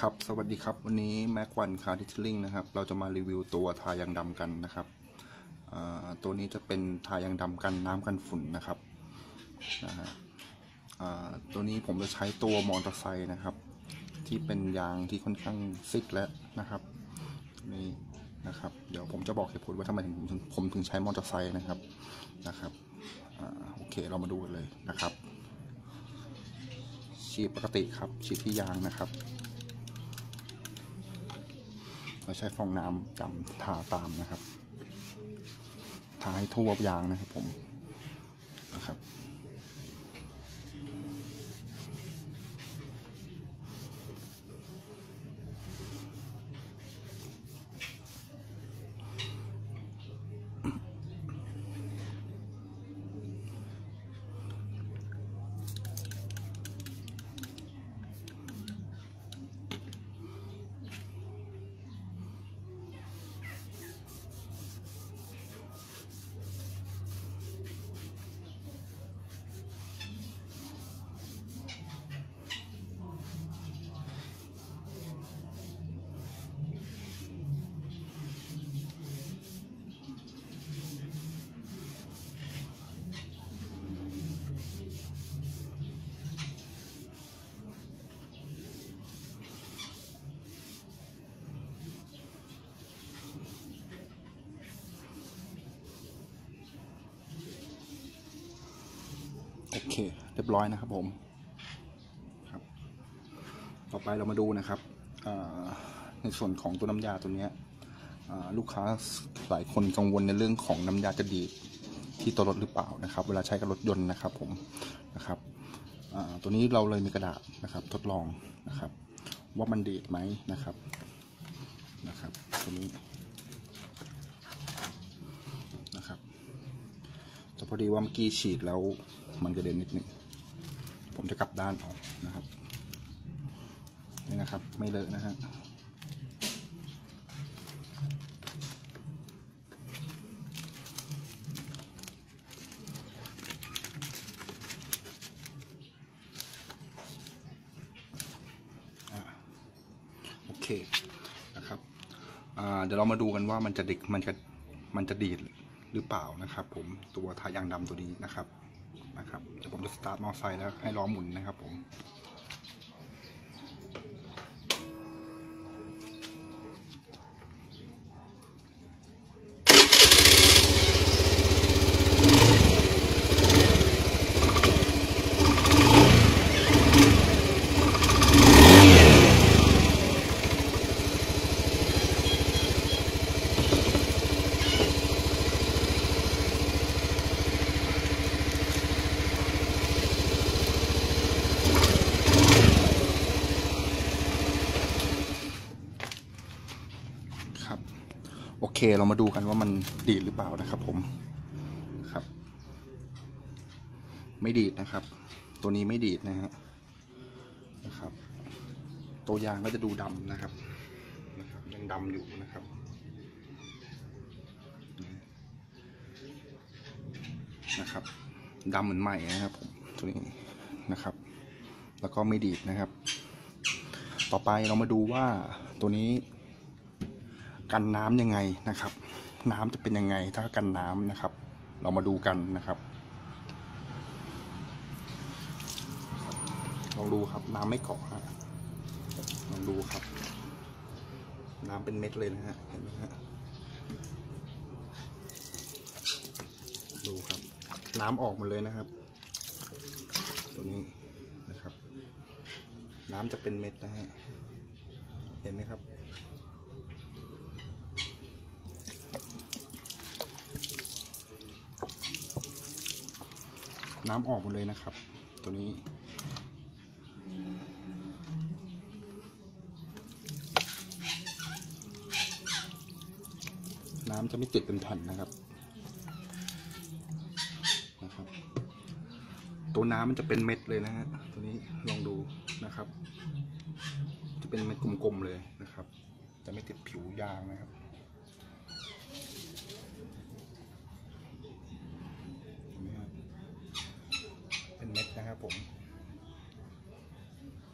ครับสวัสดีครับ วันนี้แม็กวันคาร์ดิทลิงนะครับ เราจะมารีวิวตัวทายางดำกันนะครับตัวนี้จะเป็นทายางดำกันน้ำกันฝุ่นนะครับนะฮะตัวนี้ผมจะใช้ตัวมอเตอร์ไซค์นะครับ ที่เป็นยางที่ค่อนข้างซิกแล้วนะครับนี่นะครับ เดี๋ยวผมจะบอกเหตุผลว่าทำไมถึงผมผมถึงใช้มอเตอร์ไซค์นะครับนะครับอโอเคเรามาดูกันเลยนะครับ ฉีดปกติครับฉีดที่ยางนะครับ เราใช้ฟองน้ำดำทาตามนะครับ ทาให้ทั่วยางนะครับผม โอเค เรียบร้อยนะครับผมครับ ต่อไปเรามาดูนะครับในส่วนของตัวน้ำยาตัวนี้ลูกค้าหลายคนกังวลในเรื่องของน้ำยาจะดีที่ตัวรถหรือเปล่านะครับ เวลาใช้กับรถยนต์นะครับผมนะครับตัวนี้เราเลยมีกระดาษนะครับ ทดลองนะครับ ว่ามันดีดไหมนะครับนะครับตัวนี้นะครับแต่พอดีว่าเมื่อกี้ฉีดแล้ว มันกระเด็นนิดหนึ่งผมจะกลับด้านออกนะครับนี่นะครับ ไม่เลอะนะฮะโอเคนะครับเดี๋ยวเรามาดูกันว่ามันจะดิกมันจะมันจะดีดหรือเปล่านะครับ ผมตัวทายางดำตัวนี้นะครับ สตาร์ทมอเตอร์ไซค์แล้วให้ล้อหมุนนะครับผม โอเคเรามาดูกันว่ามันดีดหรือเปล่านะครับผมครับ ไม่ดีดนะครับ ตัวนี้ไม่ดีดนะฮะนะครับ ตัวยางก็จะดูดำนะครับนะครับยังดำอยู่นะครับนะครับดำเหมือนใหม่นะครับผมตัวนี้นะครับ แล้วก็ไม่ดีดนะครับ ต่อไปเรามาดูว่าตัวนี้ กันน้ำยังไงนะครับ น้ำจะเป็นยังไงถ้ากันน้ำนะครับ เรามาดูกันนะครับลองดูครับน้ำไม่เกาะฮะลองดูครับ น้ำเป็นเม็ดเลยนะฮะเห็นไหมฮะดูครับ น้ำออกหมดเลยนะครับ ตัวนี้นะครับ น้ำจะเป็นเม็ดนะฮะเห็นไหมครับ น้ำออกหมดเลยนะครับ ตัวนี้ น้ำจะไม่ติดเป็นแผ่นนะครับนะครับ ตัวน้ำมันจะเป็นเม็ดเลยนะฮะตัวนี้ลองดูนะครับ จะเป็นเม็ดกลมๆเลยนะครับ จะไม่ติดผิวยางนะครับ เห็นไหมครับเป็ นะครับผม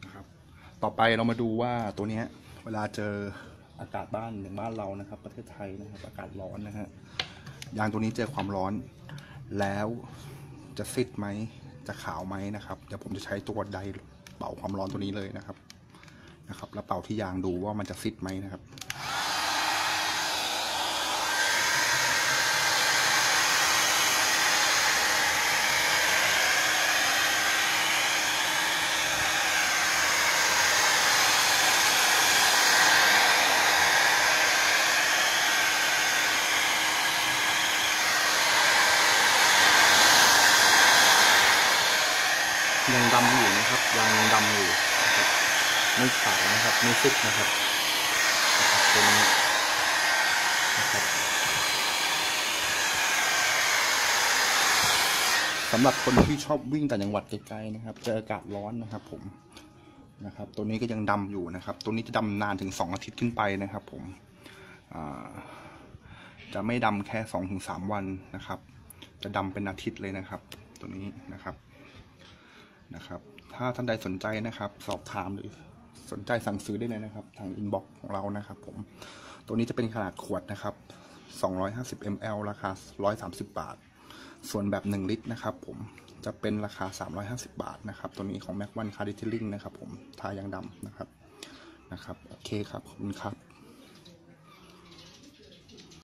นะครับ ต่อไปเรามาดูว่าตัวเนี้ย เวลาเจออากาศบ้านอย่างบ้านเรานะครับ ประเทศไทยนะครับ อากาศร้อนนะฮะยางตัวนี้เจอความร้อน แล้วจะซิดไหมจะขาวไหมนะครับเดี๋ยวผมจะใช้ตัวไดเป่าความร้อนตัวนี้เลยนะครับนะครับ แล้วเป่าที่ยางดูว่ามันจะซิดไหมนะครับ ยังดำอยู่นะครับ ยังดำอยู่นะครับไม่ขาวนะครับไม่ซิดนะครับตัวนี้นะครับสำหรับคนที่ชอบวิ่งแต่างจังหวัดไกลๆนะครับ เจออากาศร้อนนะครับ ผมนะครับ ตัวนี้ก็ยังดำอยู่นะครับ ตัวนี้จะดำนานถึงสองอาทิตย์ขึ้นไปนะครับ ผมจะไม่ดำแค่สองถึงสามวันนะครับ จะดำเป็นอาทิตย์เลยนะครับ ตัวนี้นะครับ นะครับ ถ้าท่านใดสนใจนะครับ สอบถามหรือสนใจสั่งซื้อได้เลยนะครับ ทางอินบ็อกซ์ของเรานะครับผม ตัวนี้จะเป็นขนาดขวดนะครับ 250 ml ราคา 130 บาท ส่วนแบบ 1 ลิตรนะครับผมจะเป็นราคา 350 บาทนะครับ ตัวนี้ของ Mac One Car Detailing นะครับผม ทายางดำนะครับ นะครับ โอเคครับ ขอบคุณครับ